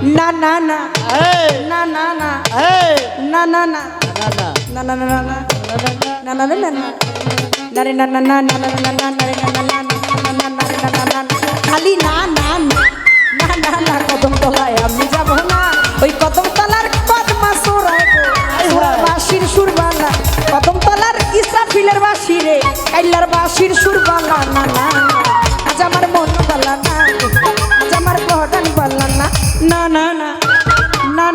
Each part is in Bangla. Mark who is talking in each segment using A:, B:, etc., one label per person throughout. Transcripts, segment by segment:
A: না না না না না না না না না
B: না,
A: না
B: না,
A: না না না না না না নারে না না না না না না না নারে না না না না না না না না খালি না না না না না না কদম তলায় আমি যাব না ওই কদম তলার পদ্মা সোরায় বাসির সুর বাংলা কদম তলার ইসরাফিলের বাসি কাইলার বাসির সুর বাংলা না না আজ আমার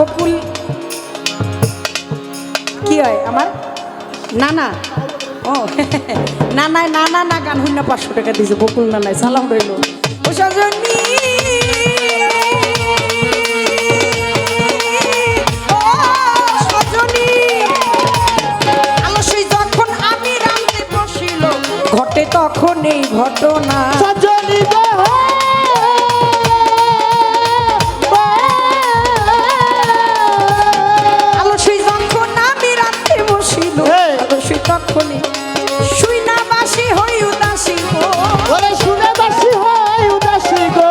A: বকুল কি হয় আমার? নানা। ও নানায় না না গান হইনা পাঁচশো টাকা দিয়েছে বকুল নানায় সালাম রইল। ঘটে তখন এই ঘটনা।
B: সজনী
A: আলসই তখনই শুই না বাসি হই উদাসী
B: ওরে শুনে বাসি হই উদাসী গো।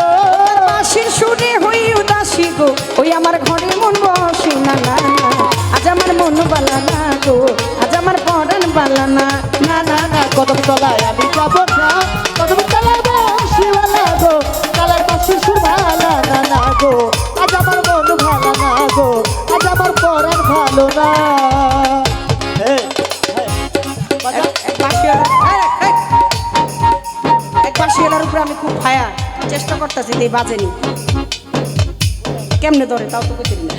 A: বাসির শুনে হই উদাসী গো। ওই আমার ঘরে মন বসে না না না আজ আমার মন বালা না গো। আজ আমার পরাণ বালা না না না না।
B: কদম তলায় আমি যাব না কদম তলায় বসিওয়ালা গো। কালার পাশে সুরভালা না না গো। আজ আমার মন ভালো না গো। আজ আমার পরাণ ভালো না।
A: আমি খুব ফায়ার চেষ্টা করতেছি এই বাজেনি কেমনে ধরে তাও তো কইতে না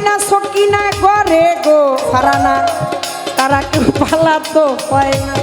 A: কটিলা সকি না ঘরে গো ফারানা তারা কেউ পালা তো পায় না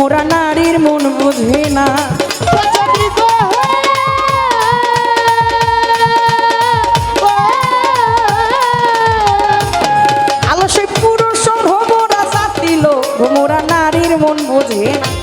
A: মোরা নারীর মন বুঝে না। আলো সে
B: পুরুষ ভোমরা চাতিল
A: মোরা নারীর মন বুঝে না।